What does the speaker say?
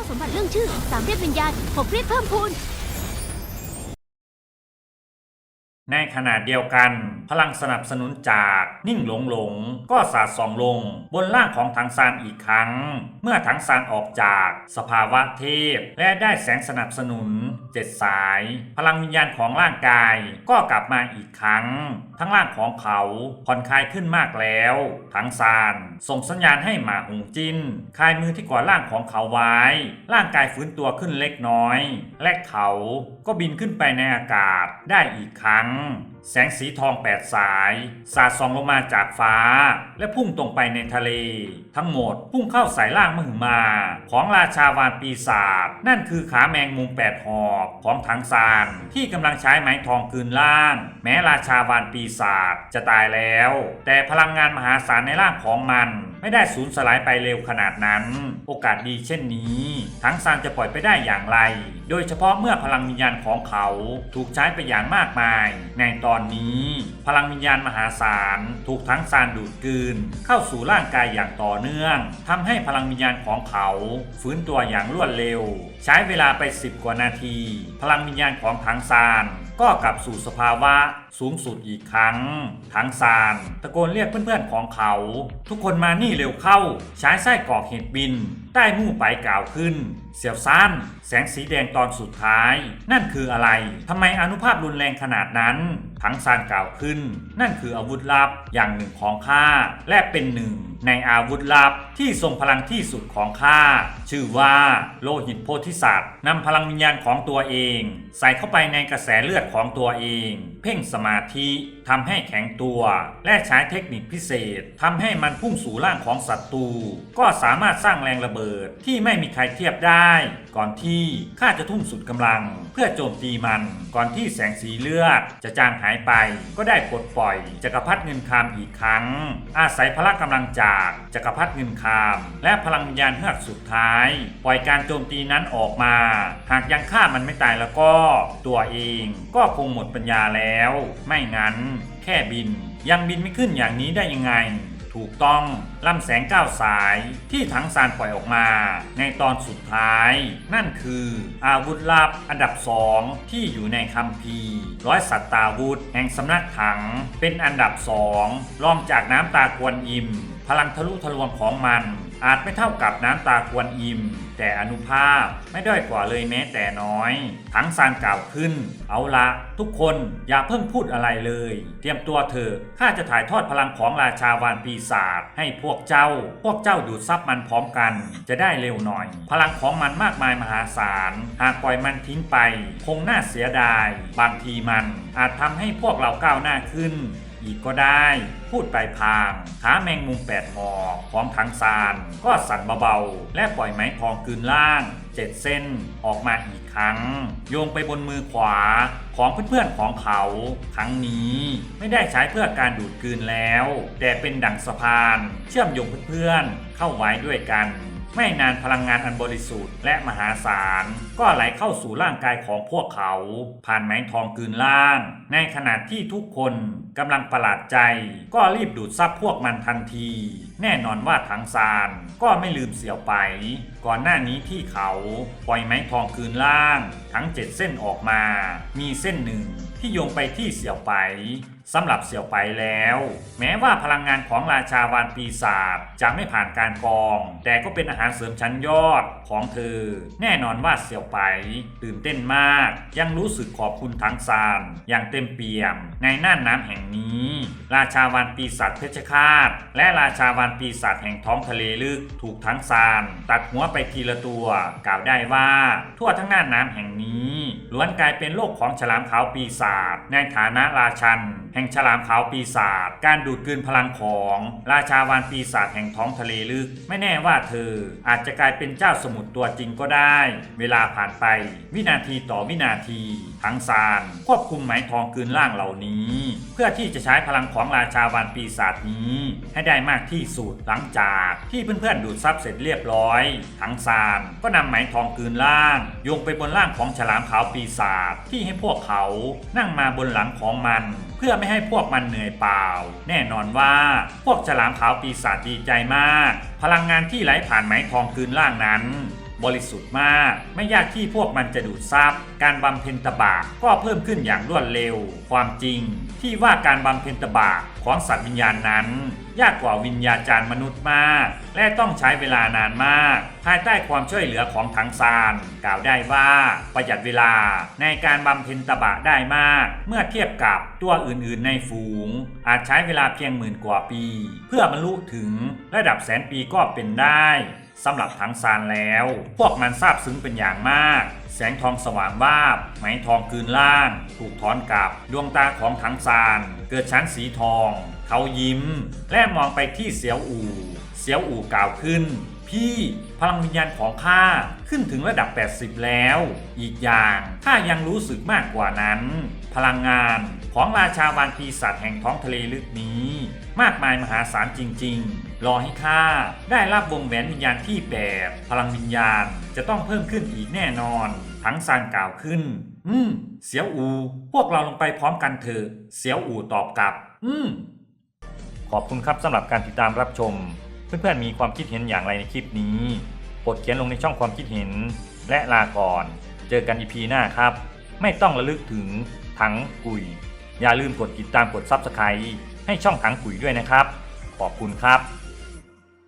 าสมบัติเรื่องชื่อสามเรียกวิญญาณหกเรียกเพิ่มพูน ในขณะเดียวกัน พลังสนับสนุนจากนิ่งหลงหลงก็สาดส่องลงบนร่างของถังซานอีกครั้ง เมื่อถังซานออกจากสภาวะเทพ และได้แสงสนับสนุนเจ็ดสาย พลังวิญญาณของร่างกายก็กลับมาอีกครั้ง ทั้งร่างของเขาผ่อนคลายขึ้นมากแล้วถังซานส่งสัญญาณให้หมาหงจินคลายมือที่กอดร่างของเขาไว้ ร่างกายฟื้นตัวขึ้นเล็กน้อย และเขาก็บินขึ้นไปในอากาศได้อีกครั้ง ம் แสงสีทองแปดสายสาดส่องลงมาจากฟ้า และพุ่งตรงไปในทะเล ทั้งหมดพุ่งเข้าสายล่างมหึมา ของราชาวานปีศาจนั่นคือขาแมงมุมแปดหอกของถังซานที่กำลังใช้ไม้ทองคืนล่าง แม้ราชาวานปีศาจจะตายแล้ว แต่พลังงานมหาศาลในร่างของมันไม่ได้สูญสลายไปเร็วขนาดนั้น โอกาสดีเช่นนี้ ทั้งซานจะปล่อยไปได้อย่างไร โดยเฉพาะเมื่อพลังวิญญาณของเขาถูกใช้ไปอย่างมากมาย ในตอนอนนี้ พลังวิญญาณมหาศาลถูกทั้งซานดูดกลืน เข้าสู่ร่างกายอย่างต่อเนื่องทำให้พลังวิญญาณของเขา ฟื้นตัวอย่างรวดเร็ว ใช้เวลาไป 10 กว่านาที พลังวิญญาณของทั้งซานก็กลับสู่สภาวะสูงสุดอีกครั้งทั้งซานตะโกนเรียกเพื่อนๆของเขา ทุกคนมานี่เร็วเข้า ใช้ไส้กรอกเห็ดบินใต้มู่ไปกล่าวขึ้น เสียวซ่านแสงสีแดงตอนสุดท้าย นั่นคืออะไรทำไมอนุภาพรุนแรงขนาดนั้นทั้งซานกล่าวขึ้น นั่นคืออาวุธลับอย่างหนึ่งของข้าและเป็นหนึ่ง ในอาวุธลับที่ทรงพลังที่สุดของข้าชื่อว่าโลหิตโพธิสัตว์นำพลังวิญญาณของตัวเอง ใส่เข้าไปในกระแสเลือดของตัวเอง เพ่งสมาธิทำให้แข็งตัว และใช้เทคนิคพิเศษทำให้มันพุ่งสู่ร่างของศัตรูก็สามารถสร้างแรงระเบิดที่ไม่มีใครเทียบได้ ก่อนที่ข้าจะทุ่มสุดกำลัง เพื่อโจมตีมันก่อนที่แสงสีเลือดจะจางหายไป ก็ได้ปลดปล่อยจักรพรรดิเงินคามอีกครั้ง อาศัยพละกำลังจากจักรพรรดิเงินคาม และพลังวิญญาณเฮือกสุดท้าย ปล่อยการโจมตีนั้นออกมา หากยังฆ่ามันไม่ตายแล้วก็ ตัวเองก็คงหมดปัญญาแล้ว ไม่งั้น แค่บินยังบินไม่ขึ้นอย่างนี้ได้ยังไง ถูกต้องลำแสงก้าวสายที่ถังซานปล่อยออกมา ในตอนสุดท้าย นั่นคืออาวุธลับอันดับสองที่อยู่ในคัมภีร์ร้อยสัตตาวุธ แห่งสำนักถังเป็นอันดับสองรองจากน้ำตากวนอิม พลังทะลุทะลวงของมัน อาจไม่เท่ากับน้ำตากวนอิม แต่อนุภาพไม่ด้อยกว่าเลยแม้แต่น้อย ทั้งซานกล่าวขึ้น เอาละทุกคนอย่าเพิ่งพูดอะไรเลย เตรียมตัวเถอะข้าจะถ่ายทอดพลังของราชาวานปีศาจให้พวกเจ้า พวกเจ้าดูดซับมันพร้อมกัน จะได้เร็วหน่อย พลังของมันมากมายมหาศาล หากปล่อยมันทิ้งไป คงน่าเสียดาย บางทีมันอาจทำให้พวกเราก้าวหน้าขึ้น อีกก็ได้ พูดไปพาง ขาแมงมุมแปดหอกของถังซาน ก็สั่นเบาๆ และปล่อยไม้ทองคืนล่างเจ็ดเส้นออกมาอีกครั้ง โยงไปบนมือขวาของเพื่อนๆของเขา ครั้งนี้ไม่ได้ใช้เพื่อการดูดกลืนแล้ว แต่เป็นดั่งสะพาน เชื่อมโยงเพื่อนๆเข้าไว้ด้วยกัน ไม่นานพลังงานอันบริสุทธิ์และมหาศาล ก็ไหลเข้าสู่ร่างกายของพวกเขา ผ่านไม้ทองกืนล่าง ในขณะที่ทุกคนกำลังประหลาดใจ ก็รีบดูดซับพวกมันทันที แน่นอนว่าถังซานก็ไม่ลืมเสี่ยวไป ก่อนหน้านี้ที่เขาปล่อยไม้ทองคืนล่าง ทั้งเจ็ดเส้นออกมา มีเส้นหนึ่งที่โยงไปที่เสี่ยวไป สำหรับเสี่ยวไปแล้ว แม้ว่าพลังงานของราชาวานปีศาจจะไม่ผ่านการกอง แต่ก็เป็นอาหารเสริมชั้นยอดของเธอ แน่นอนว่าเสี่ยวไป ตื่นเต้นมาก ยังรู้สึกขอบคุณทั้งซานอย่างเต็มเปี่ยม ในน่านน้ำแห่งนี้ ราชาวานปีศาจเพชฌฆาตและราชาวานปีศาจแห่งท้องทะเลลึกถูกทั้งซานตัดหัวไปทีละตัว กล่าวได้ว่า ทั่วทั้งน่านน้ำแห่งนี้ล้วนกลายเป็นโลกของฉลามขาวปีศาจในฐานะราชันแห่งฉลามขาวปีศาจการดูดกลืนพลังของ ราชาวานปีศาจแห่งท้องทะเลลึก ไม่แน่ว่าเธออาจจะกลายเป็นเจ้าสมุทรตัวจริงก็ได้ เวลาผ่านไป วินาทีต่อวินาที ทั้งซานควบคุมไหมทองกลืนล่างเหล่านี้ เพื่อที่จะใช้พลังของราชาวานปีศาจนี้ ให้ได้มากที่สุดหลังจากที่เพื่อนๆดูดซับเสร็จเรียบร้อย ทั้งซานก็นำไหมทองกลืนล่างโยงไปบนล่างของฉลามขาวปีศาจที่ให้พวกเขานั่งมาบนหลังของมัน เพื่อไม่ให้พวกมันเหนื่อยเปล่า แน่นอนว่าพวกฉลามขาวปีศาจดีใจมาก พลังงานที่ไหลผ่านไหมทองกลืนล่างนั้น บริสุทธิ์มาก ไม่ยากที่พวกมันจะดูดซับการบำเพ็ญตบะก็เพิ่มขึ้นอย่างรวดเร็ว ความจริง ที่ว่าการบำเพ็ญตบะของสัตว์วิญญาณนั้น ยากกว่าวิญญาจารย์มนุษย์มาก และต้องใช้เวลานานมาก ภายใต้ความช่วยเหลือของถังซานกล่าวได้ว่าประหยัดเวลาในการบำเพ็ญตบะได้มาก เมื่อเทียบกับตัวอื่นๆในฝูง อาจใช้เวลาเพียงหมื่นกว่าปี เพื่อบรรลุถึงระดับแสนปีก็เป็นได้สำหรับถังซานแล้ว พวกมันซาบซึ้งเป็นอย่างมาก แสงทองสว่างวาบไหมทองคืนล่าง ถูกถอนกลับ ดวงตาของถังซาน เกิดชั้นสีทอง เขายิ้ม และมองไปที่เสียวอู่ เสียวอู่กล่าวขึ้น พี่พลังวิญญาณของข้าขึ้นถึงระดับ 80 แล้ว อีกอย่างข้ายังรู้สึกมากกว่านั้น พลังงานของราชาวานปีศาจแห่งท้องทะเลลึกนี้ มากมายมหาศาลจริง ๆ รอให้ข้าได้รับวงแหวนวิญญาณที่แปดพลังวิญญาณจะต้องเพิ่มขึ้นอีกแน่นอน ทั้งซานกล่าวขึ้น อืม เสียวอู พวกเราลงไปพร้อมกันเถอะ เสียวอูตอบกลับ อืม ขอบคุณครับสำหรับการติดตามรับชม เพื่อนๆมีความคิดเห็นอย่างไรในคลิปนี้กดเขียนลงในช่องความคิดเห็น และลาก่อน เจอกันอีพีหน้าครับ ไม่ต้องระลึกถึงถังกุย อย่าลืมกดติดตามกด Subscribe ให้ช่องถังกุยด้วยนะครับ ขอบคุณครับ